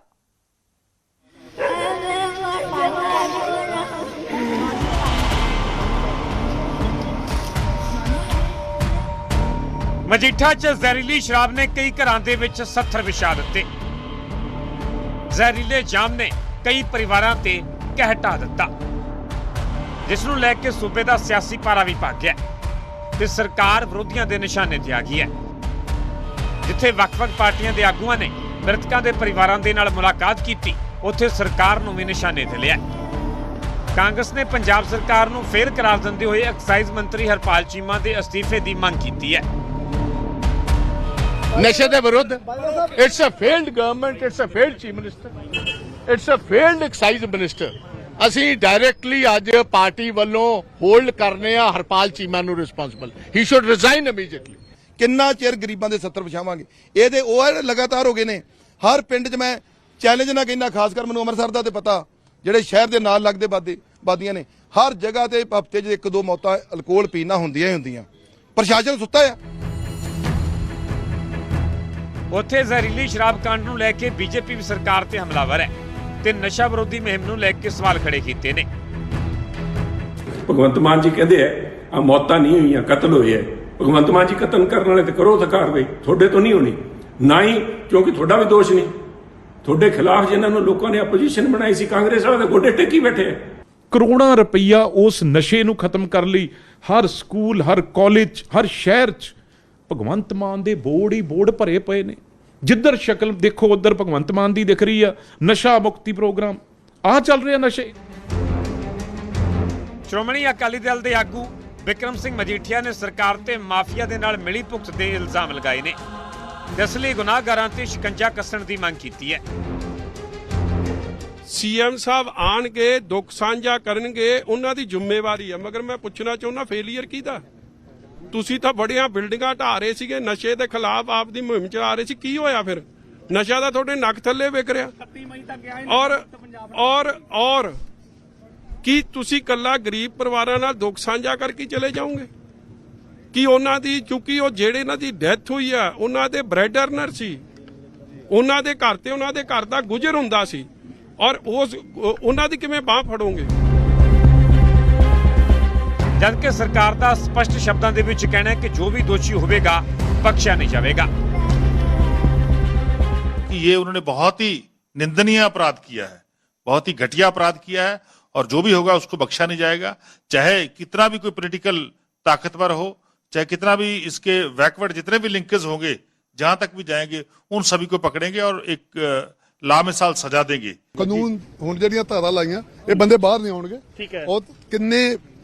ਮਜੀਠਾ 'ਚ ਜ਼ਹਿਰੀਲੀ ਸ਼ਰਾਬ ਨੇ ਕਈ ਘਰਾਂ ਦੇ ਵਿੱਚ ਸੱਥਰ ਵਿਛਾ ਦਿੱਤੇ। ਜ਼ਹਿਰੀਲੇ ਜਾਮ ਨੇ ਕਈ ਪਰਿਵਾਰਾਂ ਤੇ ਕਹਿ ਢਾਹ ਦਿੱਤਾ। ਜਿਸ ਨੂੰ ਲੈ ਕੇ ਸੂਬੇ ਦਾ ਸਿਆਸੀ ਪਾਰਾ ਵੀ ਭੱਗ ਗਿਆ ਤੇ ਸਰਕਾਰ ਵਿਰੋਧੀਆਂ ਦੇ ਨਿਸ਼ਾਨੇ ਤੇ ਆ ਗਈ ਹੈ। ਜਿੱਥੇ ਵੱਖ-ਵੱਖ ਪਾਰਟੀਆਂ ਦੇ ਆਗੂਆਂ ਨੇ ਮ੍ਰਿਤਕਾਂ ਦੇ ਪਰਿਵਾਰਾਂ ਦੇ ਨਾਲ ਮੁਲਾਕਾਤ ਕੀਤੀ, ਉੱਥੇ ਸਰਕਾਰ ਨੂੰ ਵੀ ਨਿਸ਼ਾਨੇ ਤੇ ਲਿਆ ਕਾਂਗਰਸ ਨੇ ਪੰਜਾਬ ਸਰਕਾਰ ਨੂੰ ਫੇਰ ਕਰਾਰ ਦਿੰਦੇ ਹੋਏ ਐਕਸਾਈਜ਼ ਮੰਤਰੀ ਹਰਪਾਲ ਚੀਮਾ ਦੇ ਅਸਤੀਫੇ ਦੀ ਮੰਗ ਕੀਤੀ ਹੈ। ਨਸ਼ੇ ਦੇ ਵਿਰੁੱਧ। It's a failed government it's a failed chief minister it's a failed excise minister ਅਸੀਂ ਡਾਇਰੈਕਟਲੀ ਅੱਜ ਪਾਰਟੀ ਵੱਲੋਂ ਹੋਲਡ ਕਰਨੇ ਆ ਹਰਪਾਲ ਚੀਮਾ ਨੂੰ responsible he should resign immediately ਕਿੰਨਾ ਚਿਰ ਗਰੀਬਾਂ ਦੇ 70 ਵਿਛਾਵਾਂਗੇ? ਇਹਦੇ ਉਹ ਲਗਾਤਾਰ ਹੋ ਗਏ ਨੇ। ਹਰ ਪਿੰਡ 'ਚ ਮੈਂ ਚੈਲੰਜ ਨਾ ਕਹਿੰਦਾ, ਖਾਸ ਕਰ ਮੈਨੂੰ ਅੰਮ੍ਰਿਤਸਰ ਦਾ ਤੇ ਪਤਾ, ਜਿਹੜੇ ਸ਼ਹਿਰ ਦੇ ਨਾਲ ਲੱਗਦੇ ਬਾਦੇ ਬਾਦੀਆਂ ਨੇ। ਹਰ ਜਗ੍ਹਾ ਤੇ ਹਫ਼ਤੇ 'ਚ ਇੱਕ ਦੋ ਮੌਤਾਂ ਅਲਕੋਹਲ ਪੀਣਾ ਹੁੰਦੀਆਂ ਹੀ ਹੁੰਦੀਆਂ। ਪ੍ਰਸ਼ਾਸਨ ਸੁੱਤਾ ਆ। ਉੱਥੇ ਜ਼ਹਿਰੀਲੀ ਸ਼ਰਾਬ ਕਾਂਡ ਨੂੰ ਲੈ ਕੇ ਬੀਜੇਪੀ ਵੀ ਸਰਕਾਰ ਤੇ ਹਮਲਾਵਰ ਹੈ ਤੇ ਨਸ਼ਾ ਵਿਰੋਧੀ ਮੁਹਿੰਮ ਨੂੰ ਲੈ ਕੇ ਸਵਾਲ ਖੜੇ ਕੀਤੇ ਨੇ। ਭਗਵੰਤ ਮਾਨ ਜੀ ਕਹਿੰਦੇ ਆ ਆ ਮੌਤਾਂ ਨਹੀਂ ਹੋਈਆਂ ਕਤਲ ਹੋਏ ਆ। ਭਗਵੰਤ ਮਾਨ ਜੀ ਕਤਲ ਕਰਨ ਵਾਲੇ ਤੇ ਕਰੋ ਤਾਂ ਕਾਰਵਾਈ ਤੁਹਾਡੇ ਤੋਂ ਨਹੀਂ ਹੋਣੀ। ਨਾ ਹੀ ਕਿਉਂਕਿ ਤੁਹਾਡਾ ਵੀ ਦੋਸ਼ ਨਹੀਂ। ਤੁਹਾਡੇ ਖਿਲਾਫ ਜਿਨ੍ਹਾਂ ਨੂੰ ਲੋਕਾਂ ਨੇ ਆਪੋਜੀਸ਼ਨ ਬਣਾਈ ਸੀ ਕਾਂਗਰਸ ਵਾਲੇ ਦੇ ਗੋਡੇ ਟੇਕੀ ਬੈਠੇ ਆ। ਕਰੋੜਾਂ ਰੁਪਈਆ ਉਸ ਨਸ਼ੇ ਨੂੰ ਖਤਮ ਕਰਨ ਲਈ ਹਰ ਸਕੂਲ ਹਰ ਕਾਲਜ ਹਰ ਸ਼ਹਿਰ 'ਚ ਭਗਵੰਤ ਮਾਨ ਦੇ ਬੋਰਡ ਹੀ ਬੋਰਡ ਭਰੇ ਪਏ ਨੇ। ਜਿੱਧਰ ਸ਼ਕਲ ਦੇਖੋ ਉਧਰ ਭਗਵੰਤ ਮਾਨ ਦੀ ਦਿਖ ਰਹੀ ਆ। ਨਸ਼ਾ ਮੁਕਤੀ ਪ੍ਰੋਗਰਾਮ। ਆ ਚੱਲ ਰਿਹਾ ਨਸ਼ੇ। ਸ਼੍ਰੋਮਣੀ ਅਕਾਲੀ ਦਲ ਦੇ ਆਗੂ ਵਿਕਰਮ ਸਿੰਘ ਮਜੀਠੀਆ ਨੇ ਸਰਕਾਰ ਤੇ ਮਾਫੀਆ ਦੇ ਨਾਲ ਮਿਲੀ ਭੁਗਤ ਦੇ ਇਲਜ਼ਾਮ ਲਗਾਏ ਨੇ। ਤੇ ਅਸਲੀ ਗੁਨਾਹਗਾਰਾਂ ਤੇ ਸ਼ਿਕੰਜਾ ਕੱਸਣ ਦੀ ਮੰਗ ਕੀਤੀ ਹੈ। ਸੀਐਮ ਸਾਹਿਬ ਆਣ ਕੇ ਦੁੱਖ ਸਾਂਝਾ ਕਰਨਗੇ ਉਹਨਾਂ ਦੀ ਜ਼ਿੰਮੇਵਾਰੀ ਹੈ। ਮਗਰ ਮੈਂ ਪੁੱਛਣਾ ਚਾਹੁੰਦਾ ਫੇਲੀਅਰ ਕਿਹਦਾ? ਤੁਸੀਂ ਤਾਂ ਬੜੀਆਂ ਬਿਲਡਿੰਗਾਂ ਢਾ ਰਹੇ ਸੀਗੇ ਨਸ਼ੇ ਦੇ ਖਿਲਾਫ ਆਪਦੀ ਮੁਹਿੰਮ ਚਲਾ ਰਹੇ ਸੀ ਕੀ ਹੋਇਆ ਫਿਰ? ਨਸ਼ਾ ਤਾਂ ਤੁਹਾਡੇ ਨੱਕ ਥੱਲੇ ਵਿਕ ਰਿਹਾ। ਔਰ ਔਰ ਔਰ ਕੀ ਤੁਸੀਂ ਕੱਲਾ ਗਰੀਬ ਪਰਿਵਾਰਾਂ ਨਾਲ ਦੁੱਖ ਸਾਂਝਾ ਕਰਕੇ ਚਲੇ ਜਾਓਗੇ? ਕਿ ਉਹਨਾਂ ਦੀ ਚੁੱਕੀ ਉਹ ਜਿਹੜੇ ਇਹਨਾਂ ਦੀ ਡੈਥ ਹੋਈ ਆ ਉਹਨਾਂ ਦੇ ਬ੍ਰੈਡ ਅਰਨਰ ਸੀ। ਉਹਨਾਂ ਦੇ ਘਰ ਤੇ ਉਹਨਾਂ ਦੇ ਘਰ ਦਾ ਗੁਜ਼ਰ ਹੁੰਦਾ ਸੀ। ਔਰ ਉਸ ਉਹ- ਉਹਨਾਂ ਦੀ ਕਿਵੇਂ ਬਾਹ ਫੜੋਗੇ? ਜਦਕਿ ਸਰਕਾਰ ਦਾ ਸਪਸ਼ਟ ਸ਼ਬਦਾਂ ਦੇ ਵਿੱਚ ਕਹਿਣਾ ਹੈ ਕਿ ਜੋ ਵੀ ਦੋਸ਼ੀ ਹੋਵੇਗਾ ਬਖਸ਼ਿਆ ਨਹੀਂ ਜਾਵੇਗਾ कि ये उन्होंने बहुत ही निंदनीय अपराध किया है बहुत ही घटिया अपराध किया है और जो भी होगा उसको बख्शा नहीं जाएगा चाहे कितना भी कोई पॉलिटिकल ताकतवर हो चाहे कितना भी इसके बैकवर्ड जितने भी लिंकेज होंगे जहां तक भी जाएंगे उन सभी को पकड़ेंगे और एक अ, लामिसाल सजा देंगे ਕਾਨੂੰਨ ਹੁਣ ਜਿਹੜੀਆਂ ਧਾਰਾ ਲਾਈਆਂ ਇਹ ਬੰਦੇ ਬਾਹਰ ਨਹੀਂ ਆਉਣਗੇ ਠੀਕ ਹੈ ਉਹ ਕਿੰਨੇ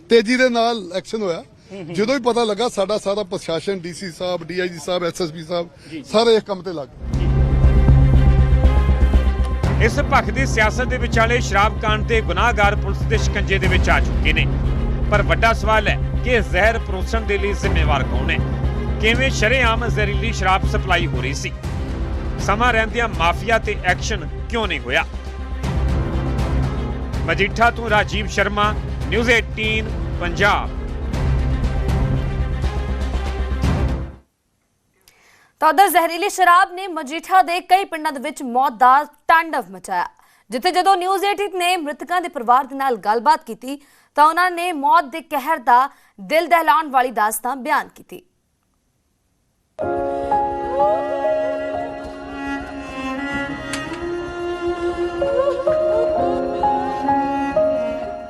ਤੇਜ਼ੀ ਦੇ ਨਾਲ ਐਕਸ਼ਨ ਹੋਇਆ। ਜਦੋਂ ਵੀ ਪਤਾ ਲੱਗਾ ਸਾਡਾ ਸਾਰਾ ਪ੍ਰਸ਼ਾਸਨ ਡੀਸੀ ਸਾਹਿਬ ਡੀਆਈਜੀ ਸਾਹਿਬ ਐਸਐਸਪੀ ਸਾਹਿਬ ਸਾਰੇ ਇਸ ਕੰਮ ਤੇ ਲੱਗ ਗਏ। ਇਸ ਭਖ ਦੀ ਸਿਆਸਤ ਦੇ ਵਿਚਾਲੇ ਸ਼ਰਾਬ ਕਾਂਡ ਦੇ ਗੁਨਾਹਗਾਰ ਪੁਲਿਸ ਦੇ ਸ਼ਿਕੰਜੇ ਦੇ ਵਿੱਚ ਆ ਚੁੱਕੇ ਨੇ। ਪਰ ਵੱਡਾ ਸਵਾਲ ਹੈ ਕਿ ਜ਼ਹਿਰ ਪਰੋਸਣ ਦੇ ਲਈ ਜ਼ਿੰਮੇਵਾਰ ਕੌਣ ਹੈ? ਕਿਵੇਂ ਸ਼ਰੇਆਮ ਜ਼ਹਿਰੀਲੀ ਸ਼ਰਾਬ ਸਪਲਾਈ ਹੋ ਰਹੀ ਸੀ? ਸਮਾਂ ਰਹਿੰਦਿਆਂ ਮਾਫੀਆ ਤੇ ਐਕਸ਼ਨ ਕਿਉਂ ਨਹੀਂ ਹੋਇਆ? ਮਜੀਠਾ ਤੋਂ ਰਾਜੀਵ ਸ਼ਰਮਾ ਨਿਊਜ਼ 18 ਪੰਜਾਬ। ਤਾਂ ਉਧਰ ਜ਼ਹਿਰੀਲੀ ਸ਼ਰਾਬ ਨੇ ਮਜੀਠਾ ਦੇ ਕਈ ਪਿੰਡਾਂ ਦੇ ਵਿੱਚ ਮੌਤ ਦਾ ਤਾਂਡਵ ਮਚਾਇਆ। ਜਿੱਥੇ ਜਦੋਂ ਨਿਊਜ਼ 18 ਨੇ ਮ੍ਰਿਤਕਾਂ ਦੇ ਪਰਿਵਾਰ ਦੇ ਨਾਲ ਗੱਲਬਾਤ ਕੀਤੀ, ਤਾਂ ਉਹਨਾਂ ਨੇ ਮੌਤ ਦੇ ਕਹਿਰ ਦਾ ਦਿਲ ਦਹਿਲਾਉਣ ਵਾਲੀ ਦਾਸਤਾਨ ਬਿਆਨ ਕੀਤੀ।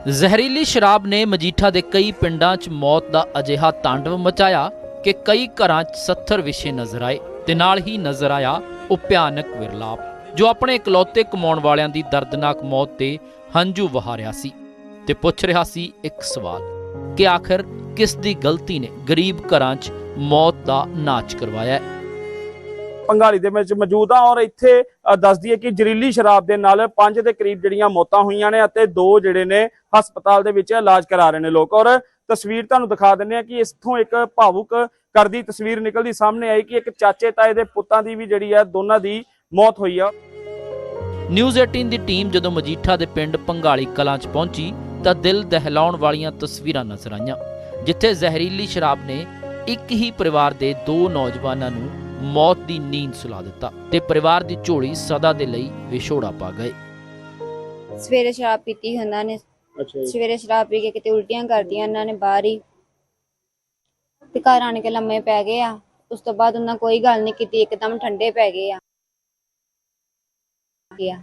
ਜ਼ਹਿਰੀਲੀ ਸ਼ਰਾਬ ਨੇ ਮਜੀਠਾ ਦੇ ਕਈ ਪਿੰਡਾਂ 'ਚ ਮੌਤ ਦਾ ਅਜਿਹਾ ਤਾਂਡਵ ਮਚਾਇਆ ਕਿ ਕਈ ਘਰਾਂ 'ਚ 70 ਵਿਸ਼ੇ ਨਜ਼ਰ ਆਏ ਤੇ ਨਾਲ ਹੀ ਨਜ਼ਰ ਆਇਆ ਉਹ ਭਿਆਨਕ ਵਿਰਲਾਪ, ਜੋ ਆਪਣੇ ਇਕਲੌਤੇ ਕਮਾਉਣ ਵਾਲਿਆਂ ਦੀ ਦਰਦਨਾਕ ਮੌਤ ਤੇ ਹੰਝੂ ਵਹਾ ਰਿਹਾ ਸੀ ਤੇ ਪੁੱਛ ਰਿਹਾ ਸੀ ਇੱਕ ਸਵਾਲ ਕਿ ਆਖਰ ਕਿਸ ਦੀ ਗਲਤੀ ਨੇ ਗਰੀਬ ਘਰਾਂ 'ਚ ਮੌਤ ਦਾ ਨਾਚ ਕਰਵਾਇਆ ਹੈ? ਪੰਗਾਲੀ ਦੇ ਵਿੱਚ ਮੌਜੂਦ ਆ ਔਰ ਇੱਥੇ ਦੱਸਦੀ ਹੈ ਕਿ ਜ਼ਹਿਰੀਲੀ ਸ਼ਰਾਬ ਦੇ ਨਾਲ ਪੰਜ ਦੇ ਕਰੀਬ ਜਿਹੜੀਆਂ ਮੌਤਾਂ ਹੋਈਆਂ ਨੇ ਅਤੇ ਦੋ ਜਿਹੜੇ ਨੇ ਹਸਪਤਾਲ ਦੇ ਵਿੱਚ ਇਲਾਜ ਕਰਾ ਰਹੇ ਨੇ ਲੋਕ। ਔਰ ਤਸਵੀਰ ਤੁਹਾਨੂੰ ਦਿਖਾ ਦਿੰਦੇ ਆ ਕਿ ਇਥੋਂ ਇੱਕ ਭਾਵੁਕ ਕਰਦੀ ਤਸਵੀਰ ਨਿਕਲਦੀ ਸਾਹਮਣੇ ਆਈ ਕਿ ਇੱਕ ਚਾਚੇ ਤਾਏ ਦੇ ਪੁੱਤਾਂ ਦੀ ਵੀ ਜਿਹੜੀ ਹੈ ਦੋਨਾਂ ਦੀ ਮੌਤ ਹੋਈ ਆ। ਨਿਊਜ਼ 18 ਦੀ ਟੀਮ ਜਦੋਂ ਮਜੀਠਾ ਦੇ ਪਿੰਡ ਪੰਗਾਲੀ ਕਲਾਂ 'ਚ ਪਹੁੰਚੀ ਤਾਂ ਦਿਲ ਦਹਿਲਾਉਣ ਵਾਲੀਆਂ ਤਸਵੀਰਾਂ ਨਜ਼ਰ ਆਈਆਂ, ਜਿੱਥੇ ਜ਼ਹਿਰੀਲੀ ਸ਼ਰਾਬ ਨੇ ਇੱਕ ਹੀ ਪਰਿਵਾਰ ਦੇ ਦੋ ਨੌਜਵਾਨਾਂ ਨੂੰ ਮੌਤ ਦੀ ਨੀਂਦ ਸੁਲਾ ਦਿੱਤਾ ਤੇ ਪਰਿਵਾਰ ਦੀ ਝੋਲੀ ਸਦਾ ਦੇ ਲਈ ਵਿਛੋੜਾ ਪਾ ਗਏ। ਸਵੇਰੇ ਸ਼ਰਾਬ ਪੀਤੀ ਉਹਨਾਂ ਨੇ। ਅੱਛਾ ਸਵੇਰੇ ਸ਼ਰਾਬ ਪੀ ਕੇ ਕਿਤੇ ਉਲਟੀਆਂ ਕਰਦੀਆਂ ਉਹਨਾਂ ਨੇ ਬਾਹਰ ਹੀ। ਤੇ ਘਰ ਆਣ ਕੇ ਲੰਮੇ ਪੈ ਗਏ ਆ। ਉਸ ਤੋਂ ਬਾਅਦ ਉਹਨਾਂ ਕੋਈ ਗੱਲ ਨਹੀਂ ਕੀਤੀ ਇੱਕਦਮ ਠੰਡੇ ਪੈ ਗਏ ਆ। ਗਿਆ।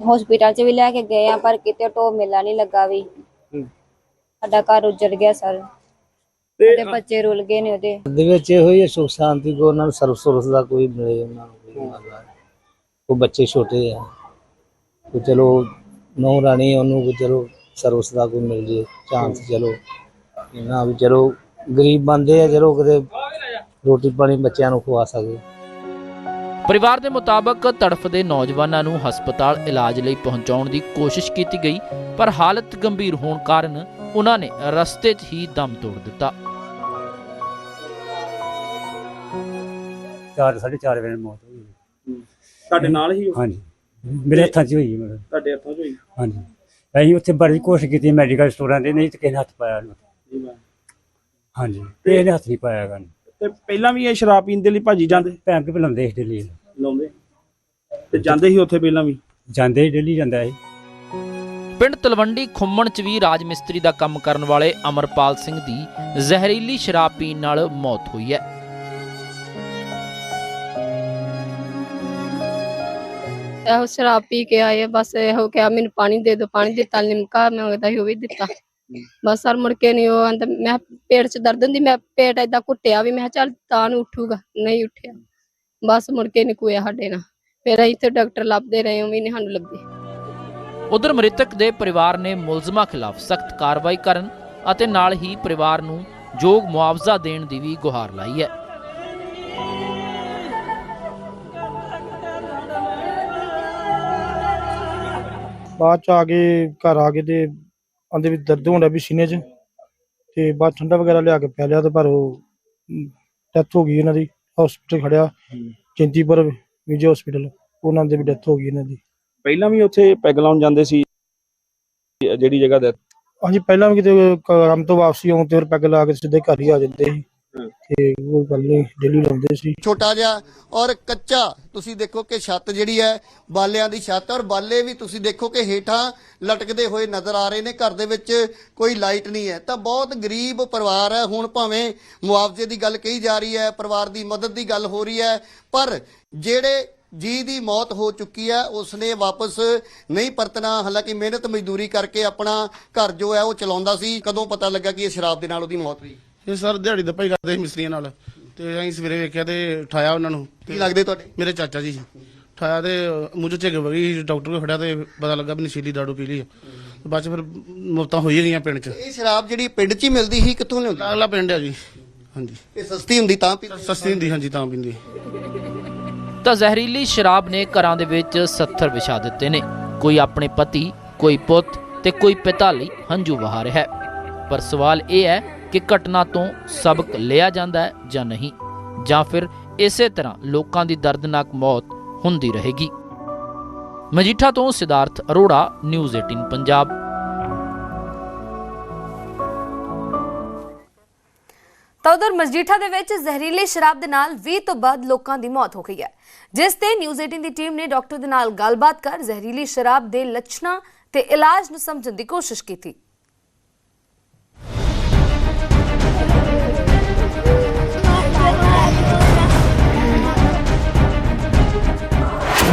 ਹਸਪੀਟਲ 'ਚ ਵੀ ਲੈ ਕੇ ਗਏ ਆ ਪਰ ਕਿਤੇ ਟੋ ਮੇਲਾ ਨਹੀਂ ਲੱਗਾ ਵੀ। ਸਾਡਾ ਘਰ ਉੱਜੜ ਗਿਆ ਸਰ। ਉਹਦੇ ਬੱਚੇ ਰੁੱਲ ਗਏ ਨੇ ਉਹਦੇ। ਦੇ ਵਿੱਚ ਇਹੋ ਹੀ ਹੈ ਸੁਖ ਸ਼ਾਂਤੀ ਕੋ ਉਹਨਾਂ ਨੂੰ ਸਰਵ ਸੁਰਸ ਦਾ ਕੋਈ ਮਿਲੇ ਉਹਨਾਂ ਨੂੰ ਕੋਈ ਮਜ਼ਾ ਉਹ ਬੱਚੇ ਛੋਟੇ ਆ। ਤੇ ਚਲੋ ਨੌ ਰਾਣੀ ਉਹਨੂੰ ਕੋਈ ਚਲੋ ਸਰਵਿਸ ਦਾ ਕੋਈ ਮਿਲ ਜੇ ਚਾਂਸ ਚਲੋ। ਇਹਨਾਂ ਵੀ ਚਲੋ ਗਰੀਬ ਬੰਦੇ ਆ ਚਲੋ ਕਿਤੇ ਰੋਟੀ ਪਾਣੀ ਬੱਚਿਆਂ ਨੂੰ ਖਵਾ ਸਕੇ। ਪਰਿਵਾਰ ਦੇ ਮੁਤਾਬਕ ਤੜਫਦੇ ਨੌਜਵਾਨਾਂ ਨੂੰ ਹਸਪਤਾਲ ਇਲਾਜ ਲਈ ਪਹੁੰਚਾਉਣ ਦੀ ਕੋਸ਼ਿਸ਼ ਕੀਤੀ ਗਈ ਪਰ ਹਾਲਤ ਗੰਭੀਰ ਹੋਣ ਕਾਰਨ ਉਹਨਾਂ ਨੇ ਰਸਤੇ 'ਚ ਹੀ ਦਮ ਤੋੜ ਦਿੱਤਾ। ਚਾਰ ਸਾਢੇ ਚਾਰ ਵਜੇ ਮੌਤ ਹੋਈ ਤੁਹਾਡੇ ਨਾਲ ਹੀ ਉਹ? ਹਾਂਜੀ। ਮੇਰੇ ਹੱਥਾਂ 'ਚ ਹੋਈ ਮਤਲਬ। ਤੁਹਾਡੇ ਹੱਥਾਂ 'ਚ ਹੋਈ? ਹਾਂਜੀ। ਅਸੀਂ ਉੱਥੇ ਬੜੀ ਕੋਸ਼ਿਸ਼ ਕੀਤੀ ਮੈਡੀਕਲ ਸਟੋਰਾਂ ਦੇ ਨਹੀਂ ਤੇ ਕਿਸੇ ਨੇ ਹੱਥ ਪਾਇਆ ਨਹੀਂ ਜੀ ਮੈਂ ਹਾਂਜੀ। ਤੇ ਇਹਨੇ ਹੱਥ ਨਹੀਂ ਪਾਇਆ ਗਾ ਤੇ ਪਹਿਲਾਂ ਵੀ ਇਹ ਸ਼ਰਾਬ ਪੀਣ ਦੇ ਲਈ ਭਾਜੀ ਜਾਂਦੇ? ਭੈਣ ਕੇ ਬੁਲਾਉਂਦੇ ਇਸ ਡੇਲੀ ਲਾਉਂਦੇ ਤੇ ਜਾਂਦੇ ਸੀ ਉੱਥੇ ਪਹਿਲਾਂ ਵੀ? ਜਾਂਦੇ ਡੇਲੀ ਜਾਂਦਾ ਹੈ ਪਿੰਡ ਤਲਵੰਡੀ ਖੁੰਮਣ 'ਚ ਵੀ ਰਾਜ ਮਿਸਤਰੀ ਦਾ ਕੰਮ ਕਰਨ ਵਾਲੇ ਅਮਰਪਾਲ ਸਿੰਘ ਦੀ ਜ਼ਹਿਰੀਲੀ ਸ਼ਰਾਬ ਪੀਣ ਨਾਲ ਮੌਤ ਹੋਈ ਹੈ। ਇਹੋ ਸ਼ਰਾਬ ਪੀ ਕੇ ਆਏ ਆ, ਬਸ ਇਹੋ ਕਿਹਾ ਮੈਨੂੰ ਪਾਣੀ ਦੇ ਦਿਓ ਪਾਣੀ ਦਿੱਤਾ ਲਿਮਕਾ ਮੰਗਦਾ ਸੀ ਉਹ ਵੀ ਦਿੱਤਾ। ਬਸ ਸਰ ਮੁੜ ਕੇ ਨਹੀਂ ਉਹ ਆਂਦਾ ਮੈਂ ਪੇਟ 'ਚ ਦਰਦ ਹੁੰਦੀ ਮੈਂ ਪੇਟ ਏਦਾਂ ਘੁੱਟਿਆ ਵੀ ਮੈਂ ਕਿਹਾ ਚੱਲ ਤਾਂ ਨੂੰ ਉੱਠੂਗਾ ਨਹੀਂ ਉੱਠਿਆ। ਬਸ ਮੁੜ ਕੇ ਨਹੀਂ ਕੋਇਆ ਸਾਡੇ ਨਾਲ। ਫਿਰ ਅਸੀਂ ਇੱਥੇ ਡਾਕਟਰ ਲੱਭਦੇ ਰਹੇ ਉਹ ਵੀ ਨਹੀਂ ਸਾਨੂੰ ਲੱਭੇ। ਉਧਰ ਮ੍ਰਿਤਕ ਦੇ ਪਰਿਵਾਰ ਨੇ ਮੁਲਜ਼ਮਾਂ ਖਿਲਾਫ ਸਖਤ ਕਾਰਵਾਈ ਕਰਨ ਅਤੇ ਨਾਲ ਹੀ ਪਰਿਵਾਰ ਨੂੰ ਯੋਗ ਮੁਆਵਜ਼ਾ ਦੇਣ ਦੀ ਵੀ ਗੁਹਾਰ ਲਾਈ ਹੈ। ਬਾਅਦ ਚ ਆ ਕੇ ਘਰ ਆ ਕੇ ਤੇ ਆਂਦੇ ਵੀ ਦਰਦ ਹੋਣ ਡਿਆ ਵੀ ਸੀਨੇ 'ਚ ਤੇ ਬਾਅਦ ਠੰਡਾ ਵਗੈਰਾ ਲਿਆ ਕੇ ਪਿਆ ਲਿਆ ਤੇ ਪਰ ਉਹ ਡੈਥ ਹੋ ਗਈ ਇਹਨਾਂ ਦੀ ਹਸਪੀਟਲ ਖੜਿਆ ਚਿੰਤੀਪੁਰ ਵਿਜੇ ਹਸਪੀਟਲ ਉਹਨਾਂ ਦੇ ਵੀ ਡੈਥ ਹੋ ਗਈ ਇਹਨਾਂ ਦੀ। ਪਹਿਲਾਂ ਵੀ ਉੱਥੇ ਪੈਗ ਲਾਉਣ ਜਾਂਦੇ ਸੀ ਜਿਹੜੀ ਜਗ੍ਹਾ ਦੇ ਹਾਂਜੀ ਪਹਿਲਾਂ ਵੀ ਕਿਤੇ ਕੰਮ ਤੋਂ ਵਾਪਸੀ ਆਉਂ ਤੇ ਫਿਰ ਪੈਗ ਲਾ ਕੇ ਸਿੱਧੇ ਘਰ ਹੀ ਆ ਜਾਂਦੇ ਸੀ। ਤੇ ਕੋਈ ਗੱਲ ਡੇਲੀ ਲਾਉਂਦੇ ਸੀ। ਛੋਟਾ ਜਿਹਾ ਔਰ ਕੱਚਾ, ਤੁਸੀਂ ਦੇਖੋ ਕਿ ਛੱਤ ਜਿਹੜੀ ਹੈ, ਬਾਲਿਆਂ ਦੀ ਛੱਤ, ਔਰ ਬਾਲੇ ਵੀ ਤੁਸੀਂ ਦੇਖੋ ਕਿ ਹੇਠਾਂ ਲਟਕਦੇ ਹੋਏ ਨਜ਼ਰ ਆ ਰਹੇ ਨੇ, ਘਰ ਦੇ ਵਿੱਚ ਕੋਈ ਲਾਈਟ ਨਹੀਂ ਹੈ। ਤਾਂ ਬਹੁਤ ਗਰੀਬ ਪਰਿਵਾਰ ਹੈ, ਹੁਣ ਭਾਵੇਂ ਮੁਆਵਜ਼ੇ ਦੀ ਗੱਲ ਕਹੀ ਜਾ ਰਹੀ ਹੈ, ਪਰਿਵਾਰ ਦੀ ਮਦਦ ਦੀ ਗੱਲ ਹੋ ਰਹੀ ਹੈ, ਪਰ ਜਿਹੜੇ ਜੀ ਦੀ ਮੌਤ ਹੋ ਚੁੱਕੀ ਹੈ, ਉਸਨੇ ਵਾਪਸ ਨਹੀਂ ਪਰਤਣਾ, ਹਾਲਾਂਕਿ ਮਿਹਨਤ ਮਜ਼ਦੂਰੀ ਕਰਕੇ ਆਪਣਾ ਘਰ ਜੋ ਹੈ, ਉਹ ਚਲਾਉਂਦਾ ਸੀ। ਕਦੋਂ ਪਤਾ ਲੱਗਾ ਕਿ ਇਹ ਸ਼ਰਾਬ ਦੇ ਨਾਲ ਉਹਦੀ ਮੌਤ ਹੋਈ? ਇਹ ਸਰ ਦਿਹਾੜੀ ਦਾ ਭਾਈ ਕਰਦੇ ਸੀ ਮਿਸਤਰੀਆਂ ਨਾਲ। ਤੇ ਅਸੀਂ ਸਵੇਰੇ ਵੇਖਿਆ ਤੇ ਉਠਾਇਆ ਉਹਨਾਂ ਨੂੰ। ਕੀ ਲੱਗਦੇ ਤੁਹਾਡੇ? ਮੇਰੇ ਚਾਚਾ ਜੀ। ਸੀ ਉਠਾਇਆ ਤੇ ਮੂੰਹ ਚ ਝਿੱਗ ਵਗੀ ਡਾਕਟਰ ਕੋਲ ਖੜਿਆ ਤੇ ਪਤਾ ਲੱਗਾ ਵੀ ਨਸ਼ੀਲੀ ਦਾਰੂ ਪੀ ਲਈ ਆ। ਤੇ ਬਾਅਦ ਚ ਫਿਰ ਮੌਤਾਂ ਹੋਈ ਗਈਆਂ ਪਿੰਡ ਚ। ਇਹ ਸ਼ਰਾਬ ਜਿਹੜੀ ਪਿੰਡ 'ਚ ਹੀ ਮਿਲਦੀ ਸੀ ਕਿੱਥੋਂ ਲਿਆਉਂਦੀ? ਅਗਲਾ ਪਿੰਡ ਆ ਜੀ। ਹਾਂਜੀ। ਇਹ ਸਸਤੀ ਹੁੰਦੀ ਤਾਂ ਪੀ ਸਸਤੀ ਹੁੰਦੀ ਹਾਂਜੀ ਤਾਂ ਪੀਂਦੀ। ਤਾਂ ਜ਼ਹਿਰੀਲੀ ਸ਼ਰਾਬ ਨੇ ਘਰਾਂ ਦੇ ਵਿੱਚ 70 ਵਿਛਾ ਦਿੱਤੇ ਨੇ। ਕੋਈ ਆਪਣੇ ਪਤੀ ਕੋਈ ਪੁੱਤ ਤੇ ਕੋਈ ਪਿਤਾ ਲਈ ਹੰਝੂ ਵਹਾ ਰਿਹਾ ਹੈ। ਪਰ ਸਵਾਲ ਇਹ ਹੈ ਕਿ ਘਟਨਾ ਤੋਂ ਸਬਕ ਲਿਆ ਜਾਂਦਾ ਹੈ ਜਾਂ ਨਹੀਂ, ਜਾਂ ਫਿਰ ਇਸੇ ਤਰ੍ਹਾਂ ਲੋਕਾਂ ਦੀ ਦਰਦਨਾਕ ਮੌਤ ਹੁੰਦੀ ਰਹੇਗੀ। ਮਜੀਠਾ ਤੋਂ ਸਿਧਾਰਥ ਅਰੋੜਾ, ਨਿਊਜ਼ 18 ਪੰਜਾਬ। ਤਾਂ ਉਧਰ ਮਜੀਠਾ ਦੇ ਵਿੱਚ ਜ਼ਹਿਰੀਲੇ ਸ਼ਰਾਬ ਦੇ ਨਾਲ 20 ਤੋਂ ਵੱਧ ਲੋਕਾਂ ਦੀ ਮੌਤ ਹੋ ਗਈ ਹੈ, ਜਿਸ ਤੇ ਨਿਊਜ਼ 18 ਦੀ ਟੀਮ ਨੇ ਡਾਕਟਰ ਦੇ ਨਾਲ ਗੱਲਬਾਤ ਕਰ ਜ਼ਹਿਰੀਲੀ ਸ਼ਰਾਬ ਦੇ ਲੱਛਣਾਂ ਤੇ ਇਲਾਜ ਨੂੰ ਸਮਝਣ ਦੀ ਕੋਸ਼ਿਸ਼ ਕੀਤੀ।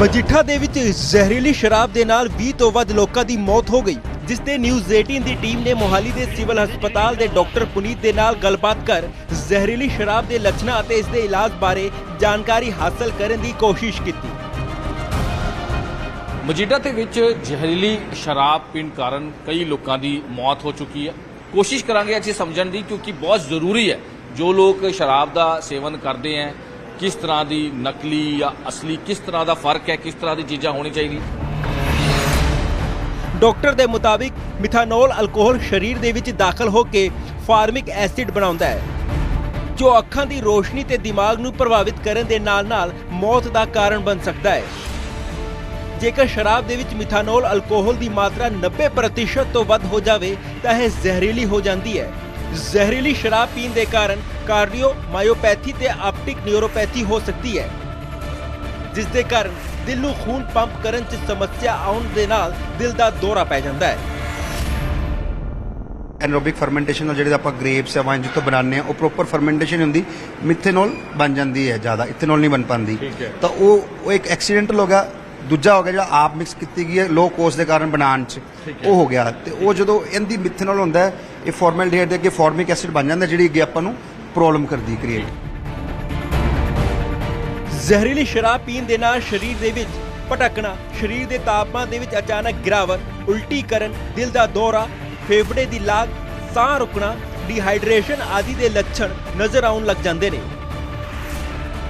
ਮਜੀਠਾ ਦੇ ਵਿੱਚ ਜ਼ਹਿਰੀਲੀ ਸ਼ਰਾਬ ਦੇ ਨਾਲ 20 ਤੋਂ ਵੱਧ ਲੋਕਾਂ ਦੀ ਮੌਤ ਹੋ ਗਈ ਜਿਸ ਤੇ ਨਿਊਜ਼ 18 ਦੀ ਟੀਮ ਨੇ ਮੋਹਾਲੀ ਦੇ ਸਿਵਲ ਹਸਪਤਾਲ ਦੇ ਡਾਕਟਰ ਪੁਨੀਤ ਦੇ ਨਾਲ ਗੱਲਬਾਤ ਕਰ ਜ਼ਹਿਰੀਲੀ ਸ਼ਰਾਬ ਦੇ ਲੱਛਣਾਂ ਅਤੇ ਇਸ ਦੇ ਇਲਾਜ ਬਾਰੇ ਜਾਣਕਾਰੀ ਹਾਸਲ ਕਰਨ ਦੀ ਕੋਸ਼ਿਸ਼ ਕੀਤੀ। ਮਜੀਠਾ ਦੇ ਵਿੱਚ ਜ਼ਹਿਰੀਲੀ ਸ਼ਰਾਬ ਪੀਣ ਕਾਰਨ ਕਈ ਲੋਕਾਂ ਦੀ ਮੌਤ ਹੋ ਚੁੱਕੀ ਹੈ। ਕੋਸ਼ਿਸ਼ ਕਰਾਂਗੇ ਅੱਜ ਸਮਝਣ ਦੀ ਕਿਉਂਕਿ ਬਹੁਤ ਜ਼ਰੂਰੀ ਹੈ। ਜੋ ਲੋਕ ਸ਼ਰਾਬ ਦਾ ਸੇਵਨ ਕਰਦੇ ਹੈ ਕਿਸ ਤਰ੍ਹਾਂ ਦੀ ਨਕਲੀ ਜਾਂ ਅਸਲੀ, ਕਿਸ ਤਰ੍ਹਾਂ ਦਾ ਫ਼ਰਕ ਹੈ, ਕਿਸ ਤਰ੍ਹਾਂ ਦੀ ਚੀਜ਼ਾਂ ਹੋਣੀ ਚਾਹੀਦੀ? ਡਾਕਟਰ ਦੇ ਮੁਤਾਬਿਕ ਮਿਥਾਨੋਲ ਅਲਕੋਹਲ ਸਰੀਰ ਦੇ ਵਿੱਚ ਦਾਖਲ ਹੋ ਕੇ ਫਾਰਮਿਕ ਐਸਿਡ ਬਣਾਉਂਦਾ ਹੈ, ਜੋ ਅੱਖਾਂ ਦੀ ਰੋਸ਼ਨੀ ਤੇ ਦਿਮਾਗ ਨੂੰ ਪ੍ਰਭਾਵਿਤ ਕਰਨ ਦੇ ਨਾਲ-ਨਾਲ ਮੌਤ ਦਾ ਕਾਰਨ ਬਣ ਸਕਦਾ ਹੈ। ਜੇਕਰ ਸ਼ਰਾਬ ਦੇ ਵਿੱਚ ਮਿਥਾਨੋਲ ਅਲਕੋਹਲ ਦੀ ਮਾਤਰਾ 90% ਤੋਂ ਵੱਧ ਹੋ ਜਾਵੇ, ਤਾਂ ਇਹ ਜ਼ਹਿਰੀਲੀ ਹੋ ਜਾਂਦੀ ਹੈ। ਜ਼ਹਿਰੀਲੀ ਸ਼ਰਾਬ ਪੀਣ ਦੇ ਕਾਰਨ ਕਾਰਡੀਓ ਮਾਇਓਪੈਥੀ ਤੇ ਆਪਟਿਕ ਨਿਊਰੋਪੈਥੀ ਹੋ ਸਕਦੀ ਹੈ ਜਿਸ ਦੇ ਕਾਰਨ ਦਿਲ ਨੂੰ ਖੂਨ ਪੰਪ ਕਰਨ 'ਚ ਸਮੱਸਿਆ ਆਉਣ ਦੇ ਨਾਲ ਦਿਲ ਦਾ ਦੌਰਾ ਪੈ ਜਾਂਦਾ ਹੈ। ਐਨਰੋਬਿਕ ਫਰਮੈਂਟੇਸ਼ਨ ਨਾਲ ਜਿਹੜੇ ਆਪਾਂ ਗ੍ਰੇਪਸ ਜਾਂ ਵਾਈਨ ਜਿੱਤੋਂ ਬਣਾਉਂਦੇ ਆ ਉਹ ਪ੍ਰੋਪਰ ਫਰਮੈਂਟੇਸ਼ਨ ਹੁੰਦੀ ਮਿਥੇਨੋਲ ਬਣ ਜਾਂਦੀ ਹੈ ਜ਼ਿਆਦਾ ਇਥੇਨੋਲ ਨਹੀਂ ਬਣ ਪਾਉਂਦੀ। ਤਾਂ ਉਹ ਉਹ ਇੱਕ ਐਕਸੀਡੈਂਟਲ ਹੋ ਗਿਆ ਦੂਜਾ ਹੋ ਗਿਆ ਜਿਹੜਾ ਆਪ ਮਿਕਸ ਕੀਤੀ ਗਈ ਹੈ ਲੋ ਕੋਸਟ ਦੇ ਕਾਰਨ ਬਣਾਉਣ 'ਚ ਉਹ ਹੋ ਗਿਆ। ਤੇ ਉਹ ਜਦੋਂ ਇਹਦੀ ਮਿਥੇਨੋਲ ਹੁੰਦਾ ਹੈ ਇਹ ਫਾਰਮੈਲਡੀਹਾਈਡ ਦੇ ਅੱਗੇ ਫਾਰਮਿਕ ਐਸਿਡ ਬਣ ਜਾਂਦਾ ਜਿਹੜੀ ਅੱਗੇ ਆਪਾਂ ਨੂੰ ਪ੍ਰੋਬਲਮ ਕਰਦੀ ਕ੍ਰੀਏਟ ਜ਼ਹਿਰੀਲੀ ਸ਼ਰਾਬ ਪੀਣ ਦੇ ਨਾਲ ਸਰੀਰ ਦੇ ਵਿੱਚ ਭਟਕਣਾ, ਸਰੀਰ ਦੇ ਤਾਪਮਾਨ ਦੇ ਵਿੱਚ ਅਚਾਨਕ ਗਿਰਾਵਟ ਉਲਟੀ ਕਰਨ ਦਿਲ ਦਾ ਦੌਰਾ, ਫੇਫੜੇ ਦੀ ਲਾਗ, ਸਾਹ ਰੁਕਣਾ ਡੀਹਾਈਡਰੇਸ਼ਨ ਆਦਿ ਦੇ ਲੱਛਣ ਨਜ਼ਰ ਆਉਣ ਲੱਗ ਜਾਂਦੇ ਨੇ।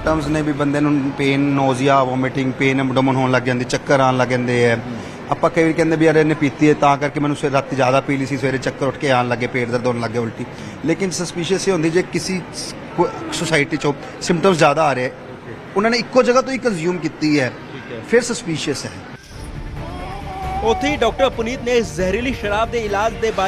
ਟਰਮਸ ਨੇ ਵੀ ਬੰਦੇ ਨੂੰ pain nausea vomiting pain abdomen ਹੋਣ ਲੱਗ ਜਾਂਦੀ, ਚੱਕਰ ਆਉਣ ਲੱਗ ਜਾਂਦੇ ਹੈ ਆਪਾਂ ਕਈ ਵਾਰ ਕਹਿੰਦੇ ਵੀ ਯਾਰ ਇਹਨੇ ਪੀਤੀ ਹੈ, ਤਾਂ ਕਰਕੇ ਮੈਨੂੰ ਸਵੇਰ ਰਾਤੀ ਜ਼ਿਆਦਾ ਪੀ ਲਈ ਸੀ, ਸਵੇਰੇ ਚੱਕਰ ਉੱਠ ਕੇ ਆਉਣ ਲੱਗੇ, ਪੇਟ ਦਰਦ ਹੋਣ ਲੱਗੇ, ਉਲਟੀ। ਲੇਕਿਨ ਸਸਪੀਸ਼ੀਅਸ ਇਹ ਹੁੰਦੀ ਜੇ ਕਿਸੇ ਸੋਸਾਇਟੀ ਚੋਂ ਸਿੰਪਟਮਸ ਜ਼ਿਆਦਾ ਆ ਰਹੇ ਉਹਨਾਂ ਨੇ ਇੱਕੋ ਜਗ੍ਹਾ ਤੋਂ ਹੀ ਕੰਜ਼ਿਊਮ ਕੀਤੀ ਹੈ। ਫਿਰ ਸਸਪੀਸ਼ੀਅਸ ਹੈ। ਉੱਥੇ ਹੀ ਡਾਕਟਰ ਪੁਨੀਤ ਨੇ ਜ਼ਹਿਰੀਲੀ ਸ਼ਰਾਬ ਦੇ ਇਲਾਜ ਦੇ ਬਾਰੇ